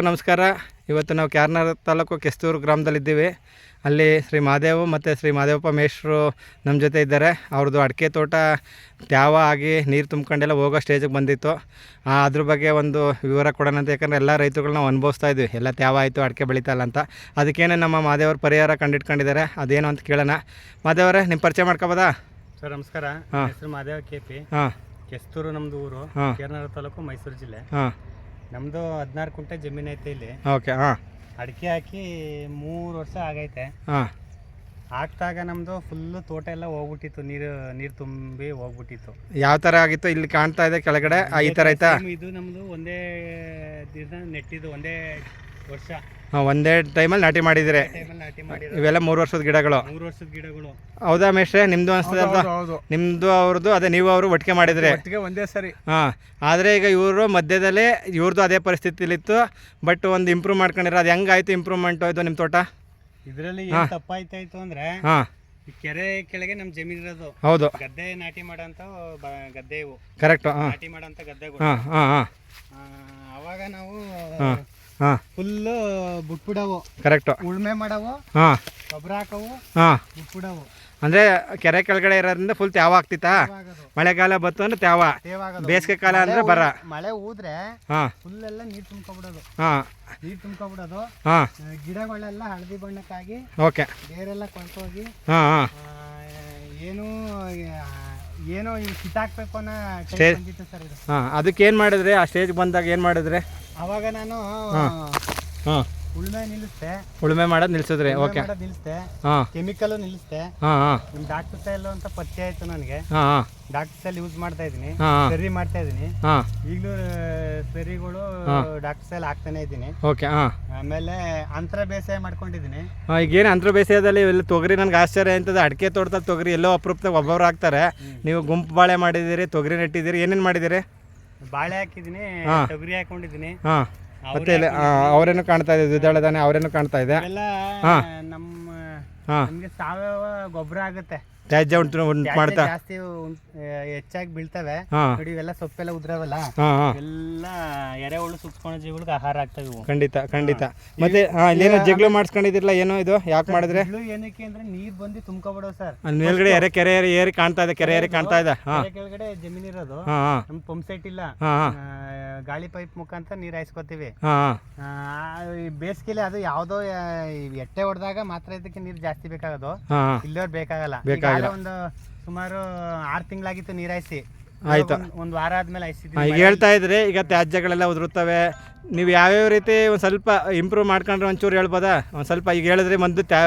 ನಮಸ್ಕಾರ. ಇವತ್ತು ನಾವು ಕ್ಯಾರ್ನಾರ್ ತಾಲೂಕು ಕೆಸ್ತೂರು ಗ್ರಾಮದಲ್ಲಿದ್ದೀವಿ. ಅಲ್ಲಿ ಶ್ರೀ ಮಹಾದೇವ್ ಮತ್ತು ಶ್ರೀ ಮಹಾದೇವಪ್ಪ ಮೇಷ್ರು ನಮ್ಮ ಜೊತೆ ಇದ್ದಾರೆ. ಅವ್ರದ್ದು ಅಡಿಕೆ ತೋಟ ತ್ಯಾವ ಆಗಿ ನೀರು ತುಂಬ್ಕೊಂಡೆಲ್ಲ ಹೋಗೋ ಸ್ಟೇಜಿಗೆ ಬಂದಿತ್ತು. ಅದ್ರ ಬಗ್ಗೆ ಒಂದು ವಿವರ ಕೊಡೋಣ ಅಂತ ಯಾಕಂದರೆ ಎಲ್ಲ ರೈತರುಗಳನ್ನ ನಾವು ಅನುಭವಿಸ್ತಾ ಇದ್ವಿ. ಎಲ್ಲ ತ್ಯಾವ ಆಯಿತು ಅಡಿಕೆ ಬೆಳೀತಾ ಇಲ್ಲ ಅಂತ. ಅದಕ್ಕೇನೆ ನಮ್ಮ ಮಹಾದೇವ್ರ ಪರಿಹಾರ ಕಂಡಿಟ್ಕೊಂಡಿದ್ದಾರೆ. ಅದೇನು ಅಂತ ಕೇಳೋಣ. ಮಹಾದೇವರೇ ನಿಮ್ಮ ಪರಿಚಯ ಮಾಡ್ಕೋಬೋದಾ? ಸರ್ ನಮಸ್ಕಾರ. ಹೆಸರು ಮಹಾದೇವ ಕೆ ಪಿ. ಹಾಂ. ಕೆಸ್ತೂರು ನಮ್ಮದು ಊರು. ಹಾ. ಕೇರನಾರ ತಾಲೂಕು ಮೈಸೂರು ಜಿಲ್ಲೆ. ಹಾಂ. ನಮ್ದು ಹದಿನಾರು ಕುಂಟೆ ಜಮೀನ್ ಐತೆ ಇಲ್ಲಿ. ಓಕೆ ಹಾಂ. ಅಡಿಕೆ ಹಾಕಿ ಮೂರು ವರ್ಷ ಆಗೈತೆ. ಹಾಂ. ಹಾಕ್ದಾಗ ನಮ್ದು ಫುಲ್ಲು ತೋಟ ಎಲ್ಲ ಹೋಗ್ಬಿಟ್ಟಿತ್ತು ನೀರು ನೀರು ತುಂಬಿ ಹೋಗ್ಬಿಟ್ಟಿತ್ತು. ಯಾವ ಥರ ಆಗಿತ್ತು ಇಲ್ಲಿ ಕಾಣ್ತಾ ಇದೆ ಕೆಳಗಡೆ? ಆ, ಈ ಥರ ಆಯ್ತಾ ಇದು ನಮ್ದು ಒಂದೇ ದಿನ ನೆಟ್ಟಿದ್ದು ಒಂದೇ ಹಾಂ ಒಂದೇ ಟೈಮಲ್ಲಿ ನಾಟಿ ಮಾಡಿರೋ ಇವೆಲ್ಲ ಮೂರು ವರ್ಷದ ಗಿಡಗಳು. ಮೂರು ವರ್ಷದ ಗಿಡಗಳು. ಹೌದಾ ಮೇಷ್ರೆ ನಿಮ್ದು ಅನಿಸ್ತದೆ ನಿಮ್ದು ಅವ್ರದ್ದು ಅದೇ ನೀವು ಅವರು ಒಟ್ಟಿಗೆ ಮಾಡಿದ್ರೆ. ಒಟ್ಟಿಗೆ ಒಂದೇ ಸರಿ. ಹಾಂ ಆದರೆ ಈಗ ಇವರು ಮಧ್ಯದಲ್ಲಿ ಇವ್ರದ್ದು ಅದೇ ಪರಿಸ್ಥಿತಿಲಿತ್ತು ಬಟ್ ಒಂದು ಇಂಪ್ರೂವ್ ಮಾಡ್ಕೊಂಡಿರೋ ಅದು ಹೆಂಗಾಯ್ತು ಇಂಪ್ರೂವ್ಮೆಂಟ್ ಆಯ್ತು ನಿಮ್ಮ ತೋಟ? ಇದರಲ್ಲಿ ಏನು ತಪ್ಪಾಯ್ತಾಯ್ತು ಅಂದ್ರೆ ಹಾಂ. ಕೆರೆ ಕೆಳಗೆ ನಮ್ಮ ಜಮೀನ್ ಇರೋದು. ಹೌದು. ಗದ್ದೆ ನಾಟಿ ಮಾಡೋಂಥ ಬ- ಗದ್ದೆ ಇವು. ಕರೆಕ್ಟ್ ನಾಟಿ ಮಾಡೋಂಥ ಗದ್ದೆಗಳು. ಅವಾಗ ನಾವು ಫುಲ್ಲು ಬಿಟ್ಬಿಡವು. ಕರೆಕ್ಟು ಉಳ್ಮೆ ಮಾಡವು ಹಾಂ. ಗೊಬ್ಬರ ಹಾಕವು ಹಾಂ. ಬಿಟ್ಬಿಡವು. ಅಂದ್ರೆ ಕೆರೆ ಕೆಳಗಡೆ ಇರೋದ್ರಿಂದ ಫುಲ್ ತ್ಯಾವ ಆಗ್ತಿತ್ತಾ. ಮಳೆಗಾಲ ಬಂತು ಅಂದ್ರೆ ತ್ಯಾವ. ಬೇಸಿಗೆ ಕಾಲ ಅಂದ್ರೆ ಬರ. ಮಳೆ ಊದ್ರೆ ಹಾಂ. ಫುಲ್ ಎಲ್ಲ ನೀರು ತುಂಬ್ಕೊಬಿಡೋದು. ಹಾಂ. ನೀರು ತುಂಬ್ಕೊಬಿಡೋದು. ಗಿಡಗಳೆಲ್ಲ ಹಳದಿ ಬಣ್ಣಕ್ಕಾಗಿ ಓಕೆ. ಬೇರೆಲ್ಲ ಕೊಳ್ತೋಗಿ ಹಾಂ ಹಾಂ. ಆ, ಏನು ಆ, ಏನೋ ಇವು ಕಿತ್ತಾಕ್ಬೇಕು ಅನ್ನೋ ಬಂದಿತ್ತು ಸರ್ ಇದು. ಹಾಂ ಅದಕ್ಕೆ ಏನು ಮಾಡಿದ್ರೆ? ಆ ಸ್ಟೇಜ್ ಬಂದಾಗ ಏನು ಮಾಡಿದ್ರೆ? ಅವಾಗ ನಾನು ಹಾಂ. ಉಳ್ಮೆ ನಿಲ್ಲಿಸ್ತೆ ಉಳುಮೆ ಮಾಡೋದು ನಿಲ್ಸಿದ್ರಿ ಓಕೆ. ಮಾಡೋದ್ ಹಾಂ. ಕೆಮಿಕಲ್ ಹಾಂ ಹಾಂ. ನಿಮ್ಮ ಡಾಕ್ಟರ್ ಸೈಲ್ ಅಂತ ಪರಿಚಯ ಆಯ್ತು ನನಗೆ. ಹಾಂ ಹಾಂ. ಡಾಕ್ಟರ್ ಸೆಲ್ ಯೂಸ್ ಮಾಡ್ತಾ ಇದೀನಿ ಹಾ. ಸರಿ ಮಾಡ್ತಾ ಇದೀನಿ ಹಾಂ. ಈಗಲೂ ಸರಿಗಳು ಡಾಕ್ಟರ್ ಸೆಲ್ ಹಾಕ್ತಾನೆ ಇದೀನಿ ಓಕೆ ಹಾಂ. ಆಮೇಲೆ ಅಂತರ ಬೇಸಾಯ ಮಾಡ್ಕೊಂಡಿದ್ದೀನಿ. ಈಗೇನು ಅಂತರ ಬೇಸಾಯದಲ್ಲಿ ಇಲ್ಲಿ ತೊಗರಿ ನನಗೆ ಆಶ್ಚರ್ಯ ಅಂತದ ಅಡಿಕೆ ತೋಟದಲ್ಲಿ ತೊಗರಿ ಎಲ್ಲೋ ಅಪರೂಪದಾಗ ಒಬ್ಬೊಬ್ರು ಹಾಕ್ತಾರೆ. ನೀವು ಗುಂಪು ಬಾಳೆ ಮಾಡಿದ್ದೀರಿ ತೊಗರಿ ನೆಟ್ಟಿದ್ದೀರಿ ಏನೇನು ಮಾಡಿದ್ದೀರಿ? ಬಾಳೆ ಹಾಕಿದೀನಿ ತೊಗರಿ ಹಾಕೊಂಡಿದ್ದೀನಿ. ಹಾಂ. ಮತ್ತೆ ಇಲ್ಲಿ ಅವರೇನು ಕಾಣ್ತಾ ಇದೆ? ದ್ವಿದಳ ಧಾನ್ಯ ಅವರೇನು ಕಾಣ್ತಾ ಇದೆ? ಹಾ. ನಮ್ಮ ಹಾಂ. ನಮ್ಗೆ ಸಾವಯವ ಗೊಬ್ಬರ ಆಗುತ್ತೆ. ತ್ಯಾಜ್ಯ ಉಂಟು ಮಾಡ್ತಾ. ಜಾಸ್ತಿ ಹೆಚ್ಚಾಗಿ ಬೀಳ್ತವೆ. ಹಾಂ. ನೋಡಿ ಇವೆಲ್ಲ ಸೊಪ್ಪೆಲ್ಲ ಉದ್ರವಲ್ಲ? ಹಾಂ ಎರೆ ಎಲ್ಲ ಎರೆಹುಳು ಸುತ್ಕೊಂಡ ಜೀವಿಗಳಿಗೆ ಆಹಾರ ಆಗ್ತವೆ ಇವು. ಖಂಡಿತ ಖಂಡಿತ. ಮತ್ತೆ ಹಾಂ ಇಲ್ಲೇನೋ ಏನೋ ಇದು? ಯಾಕೆ ಮಾಡಿದ್ರೆ? ಏನಕ್ಕೆ ಅಂದ್ರೆ ನೀರ್ ಬಂದು ತುಂಬ್ಕೊಬಿಡೋ ಸರ್. ಅಲ್ಲಿ ಮೇಲ್ಗಡೆ ಎರೆ ಕೆರೆ ಏರಿ ಏರಿ ಕಾಣ್ತಾ ಇದೆ ಕೆರೆ ಏರಿ ಕಾಣ್ತಾ ಇದೆ. ಹಾಂ. ಕೆಳಗಡೆ ಜಮೀನ್ ಇರೋದು. ಹಾಂ ಹಾಂ. ನಮ್ ಪಂಪ್ ಸೆಟ್ ಇಲ್ಲ. ಹಾಂ ಹಾಂ. ಆ, ಗಾಳಿ ಪೈಪ್ ಮುಖಾಂತರ ನೀರ್ ಹಾಯಿಸ್ಕೊತೀವಿ. ಹಾಂ ಹಾಂ. ಆ, ಈ ಬೇಸಿಗೆಲಿ ಅದು ಯಾವ್ದೋ ಆ, ಈ ಎಟ್ಟೆ ಹೊಡೆದಾಗ ಮಾತ್ರ ಇದಕ್ಕೆ ನೀರ್ ಜಾಸ್ತಿ ಬೇಕಾಗೋದು. ಹಾಂ ಹಾಂ. ಇಲ್ಲವ್ರು ಬೇಕಾಗಲ್ಲ. ಬೇಕಾಗಿಲ್ಲ. ಈಗಾಗಲೇ ಒಂದು ಸುಮಾರು ಆರು ತಿಂಗಳಾಗಿತ್ತು ನೀರ್ ಹಾಯಿಸಿ ಆಯ್ತು. ಒಂದ್- ಒಂದ್ ವಾರ ಆದ್ಮೇಲೆ ಹಾಯಿಸಿದ್ವಿ ಈಗ ಹೇಳ್ತಾ ಇದ್ರಿ ಈಗ ತ್ಯಾಜ್ಯಗಳೆಲ್ಲ ಉದುರುತ್ತವೆ. ನೀವು ಯಾವ್ಯಾವ ರೀತಿ ಒಂದು ಸ್ವಲ್ಪ ಇಂಪ್ರೂವ್ ಮಾಡ್ಕೊಂಡ್ರೆ ಒಂಚೂರು ಹೇಳ್ಬೋದಾ? ಒಂದು ಸ್ವಲ್ಪ ಈಗ ಹೇಳಿದ್ರೆ ಒಂದು ತ್ಯಾ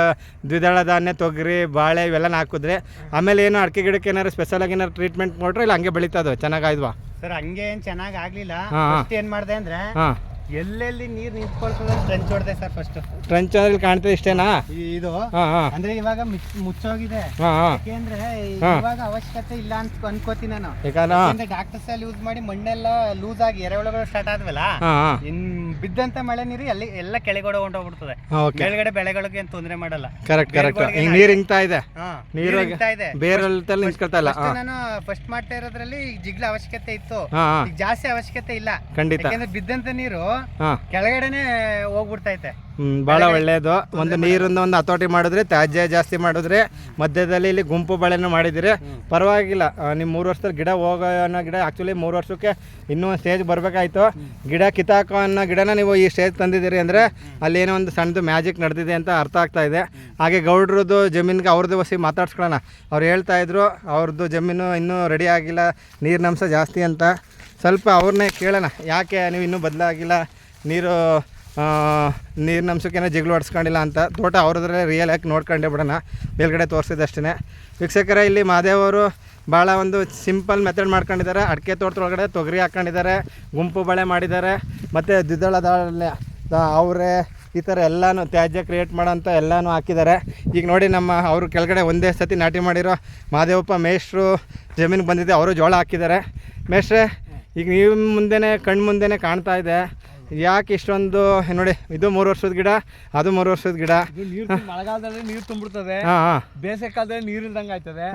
ದ್ವಿದಳ ಧಾನ್ಯ ತೊಗರಿ ಬಾಳೆ ಇವೆಲ್ಲ ಹಾಕಿದ್ರೆ ಆಮೇಲೆ ಏನು ಅಡಿಕೆ ಗಿಡಕ್ಕೆ ಏನಾರು ಸ್ಪೆಷಲ್ ಆಗಿ ಏನಾರು ಟ್ರೀಟ್ಮೆಂಟ್ ಕೊಟ್ರೆ ಇಲ್ಲ ಹಂಗೆ ಚೆನ್ನಾಗಿ ಚೆನ್ನಾಗಾಯ್ವಾ ಸರ್ ಹಂಗೆ ಏನ್ ಚೆನ್ನಾಗ್ ಆಗ್ಲಿಲ್ಲ. ಫಸ್ಟ್ ಏನ್ ಮಾಡ್ದೆ ಅಂದ್ರೆ ಹಾಂ. ಎಲ್ಲೆಲ್ಲಿ ನೀರ್ ನಿಂತ್ಕೊಳ್ತದೆ ಟ್ರೆಂಚ್ ಹೊಡೆದೆ ಸರ್ ಫಸ್ಟ್ ಟ್ರಂಚ್ ಅಲ್ಲಿ ಕಾಣ್ತದೆ ಇಷ್ಟೇನಾ? ಇದು ಹಾಂ ಹಾಂ. ಅಂದ್ರೆ ಇವಾಗ ಮಿಚ್- ಮುಚ್ಚೋಗಿದೆ. ಹಾ ಹಾಂ. ಯಾಕೆಂದ್ರೆ ಹಾ. ಇವಾಗ ಅವಶ್ಯಕತೆ ಇಲ್ಲ ಅಂತ ಅನ್ಕೋತೀನಿ ನಾನು. ಯಾಕಂದ್ರೆ ಹಾಂ ಡಾಕ್ಟರ್ ಸೆಲ್ ಯೂಸ್ ಮಾಡಿ ಮಣ್ಣೆಲ್ಲ ಲೂಸ್ ಆಗಿ ಎರೆಹುಳುಗಳು ಸ್ಟಾರ್ಟ್ ಆದ್ವಲ್ಲ? ಹಾಂ ಹಾಂ. ಇನ್ ಬಿದ್ದಂತ ಮಳೆ ನೀರು ಎಲ್ಲಿ ಎಲ್ಲ ಕೆಳಗಡೆ ಹೊಂಟೋಗ್ಬಿಡ್ತದೆ ಓಕೆ. ಮೇಲ್ಗಡೆ ಬೆಳೆಗಳಿಗೆ ಏನ್ ತೊಂದರೆ ಮಾಡಲ್ಲ. ಕರೆಕ್ಟ್ ಕರೆಕ್ಟ್ ಈಗ ನೀರು ಹಿಂಗ್ತಾ ಇದೆ. ಹಾ, ನೀರು ಇದೆ. ಬೇರಲ್ಲಿ ನಿಂತ್ಕೊಳ್ತಾ ಇಲ್ಲ. First ನಾನು ಫಸ್ಟ್ ಮಾಡ್ತಾ ಇರೋದ್ರಲ್ಲಿ ಜಿಗ್ಲ ಅವಶ್ಯಕತೆ ಇತ್ತು. ಹಾಂ ಹಾಂ. ಈಗ ಜಾಸ್ತಿ ಅವಶ್ಯಕತೆ ಇಲ್ಲ. ಖಂಡಿತ. ಯಾಕೆಂದ್ರೆ ಬಿದ್ದಂತ ನೀರು ಕೆಳಗಡೆನೆ ಹೋಗ್ಬಿಡ್ತೈತೆ. ಹ್ಮ್, ಬಹಳ ಒಳ್ಳೆಯದು ಒಂದು ನೀರಿಂದ ಒಂದು ಹತೋಟಿ ಮಾಡಿದ್ರೆ ತ್ಯಾಜ್ಯ ಜಾಸ್ತಿ ಮಾಡಿದ್ರೆ ಮಧ್ಯದಲ್ಲಿ ಇಲ್ಲಿ ಗುಂಪು ಬೆಳೆನೂ ಮಾಡಿದಿರಿ ಪರವಾಗಿಲ್ಲ. ನಿಮ್ಮ ಮೂರು ವರ್ಷದಲ್ಲಿ ಗಿಡ ಹೋಗೋ ಅನ್ನೋ ಗಿಡ ಆ್ಯಕ್ಚುಲಿ ಮೂರು ವರ್ಷಕ್ಕೆ ಇನ್ನೂ ಒಂದು ಸ್ಟೇಜ್ ಬರಬೇಕಾಯ್ತು. ಗಿಡ ಕಿತ್ತಾಕೋ ಅನ್ನೋ ಗಿಡನ ನೀವು ಈ ಸ್ಟೇಜ್ ತಂದಿದ್ದೀರಿ ಅಂದರೆ ಅಲ್ಲಿ ಏನೋ ಒಂದು ಸಣ್ಣದು ಮ್ಯಾಜಿಕ್ ನಡೆದಿದೆ ಅಂತ ಅರ್ಥ ಆಗ್ತಾ ಇದೆ. ಹಾಗೆ ಗೌಡ್ರದ್ದು ಜಮೀನಿಗೆ ಅವ್ರದ್ದು ವಸಿ ಮಾತಾಡ್ಸ್ಕೊಳ್ಳೋಣ. ಅವ್ರು ಹೇಳ್ತಾ ಇದ್ರು ಅವ್ರದ್ದು ಜಮೀನು ಇನ್ನೂ ರೆಡಿ ಆಗಿಲ್ಲ ನೀರಿನಂಶ ಜಾಸ್ತಿ ಅಂತ. ಸ್ವಲ್ಪ ಅವ್ರನ್ನೇ ಕೇಳೋಣ. ಯಾಕೆ ನೀವು ಇನ್ನೂ ಬದಲಾಗಿಲ್ಲ? ನೀರು ನೀರಿನ ಅಂಶಕ್ಕೇನೋ ಜಿಗ್ಲು ಹೊಡ್ಸ್ಕೊಂಡಿಲ್ಲ ಅಂತ. ತೋಟ ಅವ್ರದ್ರಲ್ಲೇ ರಿಯಲ್ ಆಗಿ ನೋಡ್ಕೊಂಡೇ ಬಿಡೋಣ. ಮೇಲ್ಗಡೆ ತೋರಿಸಿದಷ್ಟೇ ವೀಕ್ಷಕರ, ಇಲ್ಲಿ ಮಹಾದೇವ್ ಅವರು ಭಾಳ ಒಂದು ಸಿಂಪಲ್ ಮೆಥಡ್ ಮಾಡ್ಕೊಂಡಿದ್ದಾರೆ. ಅಡಿಕೆ ತೋಟದೊಳಗಡೆ ತೊಗರಿ ಹಾಕ್ಕೊಂಡಿದ್ದಾರೆ ಗುಂಪು ಬಳೆ ಮಾಡಿದ್ದಾರೆ, ಮತ್ತು ದ್ವಿದಳ ದಾಳಲ್ಲೇ ಅವರೇ, ಈ ಥರ ಎಲ್ಲನೂ ತ್ಯಾಜ್ಯ ಕ್ರಿಯೇಟ್ ಮಾಡೋಂಥ ಎಲ್ಲನೂ ಹಾಕಿದ್ದಾರೆ. ಈಗ ನೋಡಿ ನಮ್ಮ ಅವರು ಕೆಳಗಡೆ ಒಂದೇ ಸತಿ ನಾಟಿ ಮಾಡಿರೋ ಮಹಾದೇವಪ್ಪ ಮೇಷ್ಟ್ರು ಜಮೀನಿಗೆ ಬಂದಿದೆ, ಅವರು ಜೋಳ ಹಾಕಿದ್ದಾರೆ. ಮೇಷ್ಟ್ರೆ ಈಗ ನೀವು ಮುಂದೆನೇ ಕಣ್ಣು ಮುಂದೆನೇ ಕಾಣ್ತಾ ಇದೆ. ಯಾಕೆ ಇಷ್ಟೊಂದು ನೋಡಿ ಇದು ಮೂರು ವರ್ಷದ ಗಿಡ ಅದು ಮೂರು ವರ್ಷದ ಗಿಡ. ಮಳೆಗಾಲದಲ್ಲಿ ನೀರು ಹಾಂ ಬೇಸಿಗೆ ಕಾಲದಲ್ಲಿ ನೀರು ಇಲ್ದಂಗೆ ಆಯ್ತದೆ.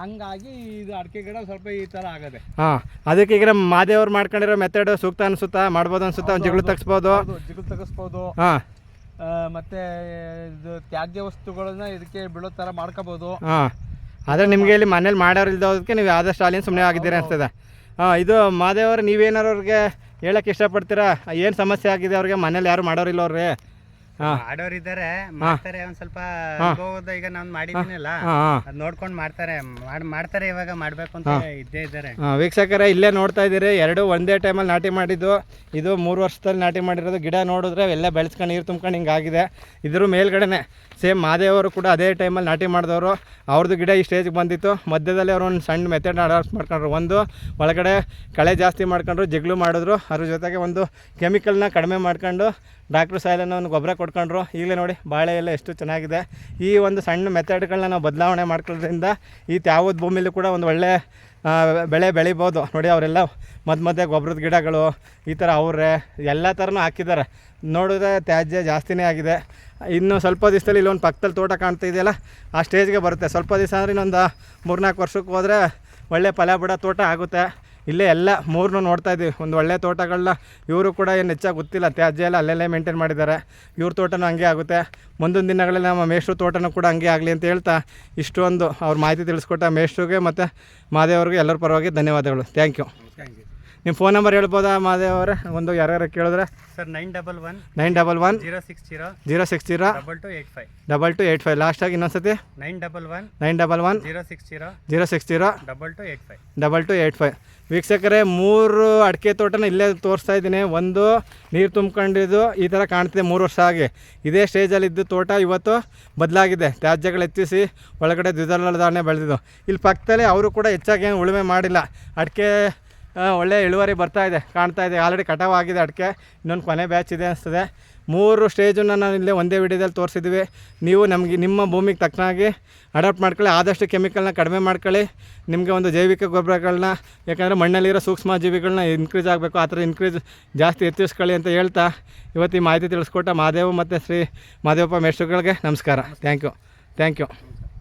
ಹಂಗಾಗಿ ಇದು ಅಡಿಕೆ ಗಿಡ ಸ್ವಲ್ಪ ಈ ತರ ಆಗದೆ. ಹಾಂ. ಅದಕ್ಕೆ ಈಗ ಮಾದೇವ್ರು ಮಾಡ್ಕೊಂಡಿರೋ ಮೆಥಡ್ ಸೂಕ್ತ ಅನ್ಸುತ್ತಾ? ಮಾಡ್ಬೋದು ಅನ್ಸುತ್ತಾ? ಒಂದು ಜಿಗಳು ತಗಿಸ್ಬೋದು? ಜಿಗಳು ತಗಿಸ್ಬೋದು. ಹಾಂ. ಮತ್ತೆ ಇದು ತ್ಯಾಜ್ಯ ವಸ್ತುಗಳನ್ನ ಇದಕ್ಕೆ ಬಿಡೋ ತರ ಮಾಡ್ಕೋಬಹುದು ಹಾಂ. ಆದ್ರೆ ನಿಮಗೆ ಇಲ್ಲಿ ಮನೇಲಿ ಮಾಡೋರು ಇಲ್ದೋದಕ್ಕೆ ನೀವು ಆದಷ್ಟು ಅಲ್ಲಿಂದ ಸುಮ್ಮನೆ ಆಗಿದ್ದೀರಿ ಅನ್ಸ್ತದೆ. ಇದು ಮಾದೇವ್ರು ನೀವೇನಾರು ಅವ್ರಿಗೆ ಹೇಳಕ್ಕೆ ಇಷ್ಟಪಡ್ತೀರಾ? ಏನು ಸಮಸ್ಯೆ ಆಗಿದೆ ಅವ್ರಿಗೆ? ಮನೇಲಿ ಯಾರು ಮಾಡೋರಿಲ್ಲ ಅವ್ರಿಗೆ ಮಾಡೋರು ಇದ್ದಾರೆ ಮಾಡ್ತಾರೆ ಒಂದ್ ಸ್ವಲ್ಪ ಅನುಭವದ ಈಗ ನಾನು ಮಾಡಿದ್ದೀನಲ್ಲ ಅದ್ ನೋಡ್ಕೊಂಡು ಮಾಡ್ತಾರೆ ಮಾಡ್ ಮಾಡ್ತಾರೆ ಇವಾಗ ಮಾಡ್ಬೇಕು ಅಂತ ಇದ್ದೇ ಇದ್ದಾರೆ. ವೀಕ್ಷಕರೇ ಇಲ್ಲೇ ನೋಡ್ತಾ ಇದ್ದೀರಿ ಎರಡು ಒಂದೇ ಟೈಮಲ್ಲಿ ನಾಟಿ ಮಾಡಿದ್ದು. ಇದು ಮೂರು ವರ್ಷದಲ್ಲಿ ನಾಟಿ ಮಾಡಿರೋದು. ಗಿಡ ನೋಡಿದ್ರೆ ಎಲ್ಲ ಬೆಳೆಸ್ಕೊಂಡು ನೀರು ತುಂಬ್ಕೊಂಡು ಹಿಂಗಾಗಿದೆ ಇದ್ರ ಮೇಲ್ಗಡೆನೆ ಸೇಮ್ ಮಾದೇವರು ಕೂಡ ಅದೇ ಟೈಮಲ್ಲಿ ನಾಟಿ ಮಾಡಿದವರು. ಅವ್ರದ್ದು ಗಿಡ ಈ ಸ್ಟೇಜ್ಗೆ ಬಂದಿತ್ತು. ಮಧ್ಯದಲ್ಲಿ ಅವರು ಒಂದು ಸಣ್ಣ ಮೆಥಡ್ ಅಡಾಪ್ಟ್ ಮಾಡ್ಕೊಂಡ್ರು. ಒಂದು ಒಳಗಡೆ ಕಳೆ ಜಾಸ್ತಿ ಮಾಡ್ಕೊಂಡ್ರು ಜಗ್ಳು ಮಾಡಿದ್ರು. ಅದ್ರ ಜೊತೆಗೆ ಒಂದು ಕೆಮಿಕಲ್ನ ಕಡಿಮೆ ಮಾಡ್ಕೊಂಡು ಡಾಕ್ಟ್ರು ಸಾಯಿಲನ್ನು ಒಂದು ಗೊಬ್ಬರ ಕೊಟ್ಕೊಂಡ್ರು. ಈಗಲೇ ನೋಡಿ, ಬಾಳೆ ಎಲ್ಲ ಎಷ್ಟು ಚೆನ್ನಾಗಿದೆ. ಈ ಒಂದು ಸಣ್ಣ ಮೆಥಡ್ಗಳನ್ನ ನಾವು ಬದಲಾವಣೆ ಮಾಡ್ಕೊಳ್ಳೋದ್ರಿಂದ ಈ ತ್ಯಾವದ ಭೂಮಿಯಲ್ಲಿ ಕೂಡ ಒಂದು ಒಳ್ಳೆ ಬೆಳೆ ಬೆಳಿಬೋದು. ನೋಡಿ, ಅವರೆಲ್ಲ ಮಧ್ಯ ಮಧ್ಯೆ ಗೊಬ್ಬರದ ಗಿಡಗಳು, ಈ ಥರ ಅವರೇ, ಎಲ್ಲ ಥರನೂ ಹಾಕಿದ್ದಾರೆ. ನೋಡಿದ್ರೆ ತ್ಯಾಜ್ಯ ಜಾಸ್ತಿನೇ ಆಗಿದೆ. ಇನ್ನು ಸ್ವಲ್ಪ ದಿವಸದಲ್ಲಿ ಇಲ್ಲೊಂದು ಪಕ್ಕದಲ್ಲಿ ತೋಟ ಕಾಣ್ತಾ ಇದೆಯಲ್ಲ, ಆ ಸ್ಟೇಜ್ಗೆ ಬರುತ್ತೆ. ಸ್ವಲ್ಪ ದಿವಸ ಅಂದರೆ ಇನ್ನೊಂದು ಮೂರ್ನಾಲ್ಕು ವರ್ಷಕ್ಕೆ ಹೋದರೆ ಒಳ್ಳೆ ಫಲ, ಬಿಡೋ ತೋಟ ಆಗುತ್ತೆ. ಇಲ್ಲೇ ಎಲ್ಲ ಮೂರನ್ನು ನೋಡ್ತಾ ಇದ್ದೀವಿ. ಒಂದು ಒಳ್ಳೆ ತೋಟಗಳನ್ನ ಇವರು ಕೂಡ ಏನು ಹೆಚ್ಚಾಗಿ ಗೊತ್ತಿಲ್ಲ. ತ್ಯಾಜ್ಯ ಎಲ್ಲ ಅಲ್ಲೆಲ್ಲೇ ಮೇಂಟೈನ್ ಮಾಡಿದ್ದಾರೆ. ಇವ್ರ ತೋಟನೂ ಹಂಗೆ ಆಗುತ್ತೆ. ಮುಂದಿನ ದಿನಗಳಲ್ಲಿ ನಮ್ಮ ಮೇಷ್ಟ್ರು ತೋಟನೂ ಕೂಡ ಹಂಗೆ ಆಗಲಿ ಅಂತ ಹೇಳ್ತಾ ಇಷ್ಟೊಂದು ಅವ್ರ ಮಾಹಿತಿ ತಿಳಿಸ್ಕೊಟ್ಟ ಮೇಷ್ಟ್ರಿಗೆ ಮತ್ತು ಮಾದೇವ್ರಿಗೆ ಎಲ್ಲರ ಪರವಾಗಿ ಧನ್ಯವಾದಗಳು. ಥ್ಯಾಂಕ್ ಯು ನಿಮ್ಮ ಫೋನ್ ನಂಬರ್ ಹೇಳ್ಬೋದಾ ಮಾದೇವ್ ಅವರೇ? ಒಂದು ಯಾರ್ಯಾರು ಕೇಳಿದ್ರೆ? Sir nine double one nine double one zero six zero zero six zero double two eight five double two eight five ಲಾಸ್ಟಾಗಿ ಇನ್ನೊಂದ್ಸತಿ? Nine double one nine double one zero six zero zero six zero double two eight five double two eight five ವೀಕ್ಷಕರೇ, ಮೂರು ಅಡಿಕೆ ತೋಟನ ಇಲ್ಲೇ ತೋರಿಸ್ತಾ ಇದ್ದೀನಿ. ಒಂದು ನೀರು ತುಂಬ್ಕೊಂಡಿದ್ದು ಈ ಥರ ಕಾಣ್ತಿದೆ, ಮೂರು ವರ್ಷ ಆಗಿ ಇದೇ ಸ್ಟೇಜಲ್ಲಿದ್ದು ತೋಟ ಇವತ್ತು ಬದಲಾಗಿದೆ. ತ್ಯಾಜ್ಯಗಳು ಹೆಚ್ಚಿಸಿ ಒಳಗಡೆ ದ್ವಿದಳ ಧಾನ್ಯ ಬೆಳೆದಿದ್ದು. ಇಲ್ಲಿ ಪಕ್ಕದಲ್ಲಿ ಅವರು ಕೂಡ ಹೆಚ್ಚಾಗಿ ಏನು ಉಳುಮೆ ಮಾಡಿಲ್ಲ. ಅಡಿಕೆ ಒಳ್ಳೆ ಇಳುವರಿ ಬರ್ತಾ ಇದೆ, ಕಾಣ್ತಾ ಇದೆ. ಆಲ್ರೆಡಿ ಕಟಾವಾಗಿದೆ ಅಡಿಕೆ. ಇನ್ನೊಂದು ಕೊನೆ ಬ್ಯಾಚ್ ಇದೆ ಅನಿಸ್ತದೆ. ಮೂರು ಸ್ಟೇಜನ್ನು ನಾನು ಇಲ್ಲೇ ಒಂದೇ ವಿಡಿಯೋದಲ್ಲಿ ತೋರಿಸಿದ್ವಿ. ನೀವು ನಮಗೆ ನಿಮ್ಮ ಭೂಮಿಗೆ ತಕ್ಕನಾಗಿ ಅಡಾಪ್ಟ್ ಮಾಡ್ಕೊಳ್ಳಿ, ಆದಷ್ಟು ಕೆಮಿಕಲ್ನ ಕಡಿಮೆ ಮಾಡ್ಕೊಳ್ಳಿ. ನಿಮಗೆ ಒಂದು ಜೈವಿಕ ಗೊಬ್ಬರಗಳನ್ನ ಯಾಕಂದರೆ ಮಣ್ಣಲ್ಲಿರೋ ಸೂಕ್ಷ್ಮ ಜೀವಿಗಳನ್ನ ಇನ್ಕ್ರೀಸ್ ಆಗಬೇಕು, ಆ ಥರ ಇನ್ಕ್ರೀಸ್ ಜಾಸ್ತಿ ಹೆಚ್ಚಿಸ್ಕೊಳ್ಳಿ ಅಂತ ಹೇಳ್ತಾ ಇವತ್ತು ಈ ಮಾಹಿತಿ ತಿಳಿಸ್ಕೊಟ್ಟ ಮಹಾದೇವ ಮತ್ತು ಶ್ರೀ ಮಹಾದೇವಪ್ಪ ಮೇಷ್ಟ್ರುಗಳಿಗೆ ನಮಸ್ಕಾರ. Thank you thank you